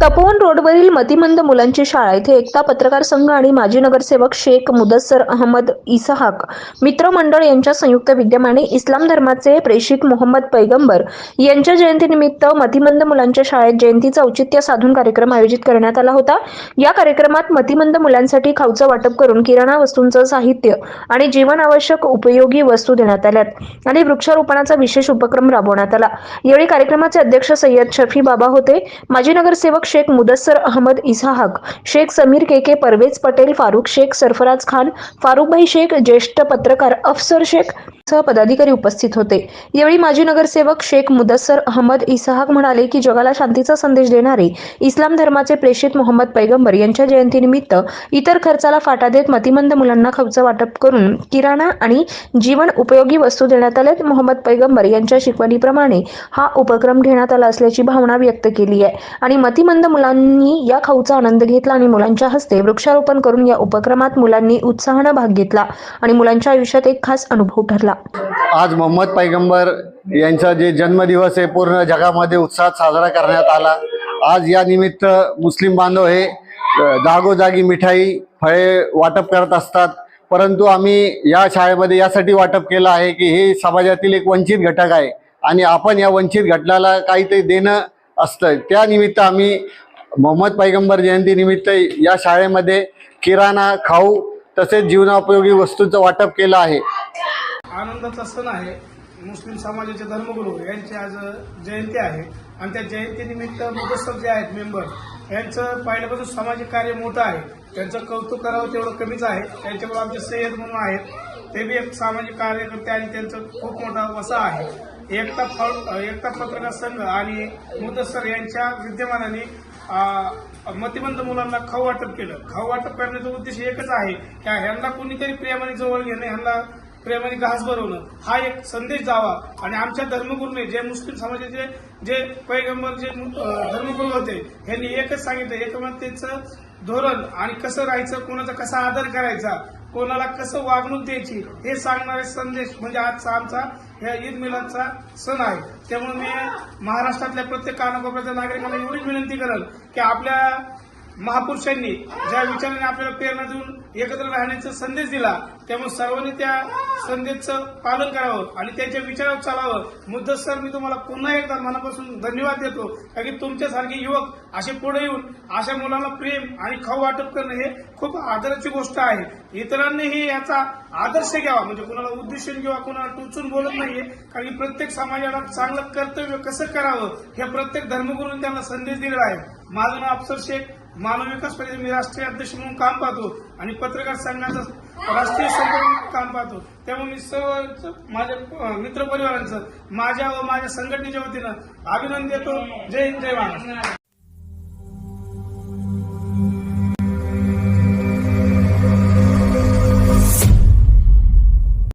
तपोवन रोडवरील मतिमंद मुलांची शाळा येथे एकता पत्रकार संघ आणि माजी नगरसेवक शेख मुदस्सर अहमद इसहाक मित्रमंडळ यांच्या संयुक्त विद्यमाने इस्लाम धर्माचे प्रेषित मोहम्मद पैगंबर यांच्या जयंतीनिमित्त मतिमंद मुलांच्या शाळेत जयंतीचं औचित्य साधून कार्यक्रम आयोजित करण्यात आला होता. या कार्यक्रमात मतिमंद मुलांसाठी खाऊचं वाटप करून किराणा वस्तूंचं साहित्य आणि जीवनावश्यक उपयोगी वस्तू देण्यात आल्यात आणि वृक्षारोपणाचा विशेष उपक्रम राबवण्यात आला. यावेळी कार्यक्रमाचे अध्यक्ष सय्यद शफी बाबा होते. माजी नगरसेवक शेख मुदस्सर अहमद इसाहाक शेख समीर के के परवेज पटेल फारुख शेख सरफराज खान फारुखभाई शेख ज्येष्ठ पत्रकार अफसर शेख सह पदाधिकारी उपस्थित होते. यावेळी माजी नगरसेवक शेख मुदस्सर अहमद इसहाक म्हणाले की जगाला शांतीचा संदेश देणारे इस्लाम धर्माचे प्रेषित मोहम्मद पैगंबर यांच्या जयंतीनिमित्त इतर खर्चाला फाटा देत मतिमंद मुलांना खर्च वाटप करून किराणा आणि जीवन उपयोगी वस्तू देण्यात आल्यात. मोहम्मद पैगंबर यांच्या शिकवणीप्रमाणे हा उपक्रम घेण्यात आला असल्याची भावना व्यक्त केली आहे. आणि मतिमंद मुलांनी या खाऊचा आनंद घेतला आणि मुलांच्या हस्ते वृक्षारोपण करून या उपक्रमात मुलांनी उत्साहानं भाग घेतला आणि मुलांच्या आयुष्यात एक खास अनुभव ठरला. आज मोहम्मद पैगंबर यांचा जे जन्मदिवस आहे पूर्ण जगामध्ये उत्साहात साजरा करण्यात आला. आज या निमित्त मुस्लिम बांधव हे जागोजागी मिठाई फळे वाटप करत असतात. परंतु आम्ही या शाळेमध्ये यासाठी वाटप केलं आहे की हे समाजातील एक वंचित घटक आहे आणि आपण या वंचित घटकाला काहीतरी देणं असतं त्यानिमित्त आम्ही मोहम्मद पैगंबर जयंतीनिमित्त या शाळेमध्ये किराणा खाऊ तसेच जीवनोपयोगी वस्तूंचं वाटप केलं आहे. आनंदाचा सण आहे. मुस्लिम समाजाचे धर्मगुरू यांची आज जयंती आहे. आणि त्या जयंतीनिमित्त मुदस्सर जे आहेत मेंबर यांचं पहिल्यापासून सामाजिक कार्य मोठं आहे. त्यांचं कौतुक करावं तेवढं कमीच आहे. त्यांच्याकडून आमचे सय्यद म्हणून आहेत. ते बी एक सामाजिक कार्यकर्ते आणि त्यांचं खूप मोठा वसा आहे. एकता फ एकता पत्रकार संघ आणि मुदस्सर यांच्या विद्यमानाने आ, मतिमंद मुलांना खाऊ वाटप केलं. खाऊ वाटप करण्याचा उद्देश एकच आहे की ह्यांना कोणीतरी प्रेमाने जवळ घेणं ह्यांना प्रेमाने घास भरवणं. हा एक संदेश जावा आणि आमच्या धर्मगुरूने जे मुस्लिम समाजाचे जे पैगंबर जे अं, धर्मगुरू होते ह्यांनी एकच सांगितलं. एकमतेचं धोरण आणि कसं राहायचं कोणाचा कसा आदर करायचा कोणाला कसं वागणूक द्यायची हे सांगणारे संदेश म्हणजे आजचा आमचा या ईद मिलादचा सण आहे. त्यामुळे मी महाराष्ट्रातल्या प्रत्येक कानाकोपऱ्याच्या नागरिकांना एवढीच विनंती करेल की आपल्या महापुरुषांनी ज्या विचाराने आपल्याला प्रेरणा देऊन एकत्र राहण्याचा संदेश दिला त्यामुळे सर्वांनी त्या संदेशचं पालन करावं आणि त्यांच्या विचारावर चालावं. मुद्दत मी तुम्हाला पुन्हा एकदा मनापासून धन्यवाद देतो कारण की तुमच्यासारखे युवक असे पुढे येऊन अशा मुलांना प्रेम आणि खाऊ वाटप करणं हे खूप आदराची गोष्ट आहे. इतरांनीही याचा आदर्श घ्यावा म्हणजे कुणाला उद्देशून किंवा कुणाला टोचून बोलत नाहीये कारण की प्रत्येक समाजाला चांगलं कर्तव्य कसं करावं हे प्रत्येक धर्मगुरूंनी त्यांना संदेश दिलेला आहे. माझं नाव अफसर शेख मानव विकास परिषद मी राष्ट्रीय अध्यक्ष म्हणून काम पाहतो आणि पत्रकार संघाचं राष्ट्रीय संपर्क काम पाहतो. त्यामुळे मी सर्व माझ्या मित्रपरिवारांचं माझ्या व माझ्या संघटनेच्या वतीनं अभिनंदन देतो. जय हिंद जय महाराष्ट्र.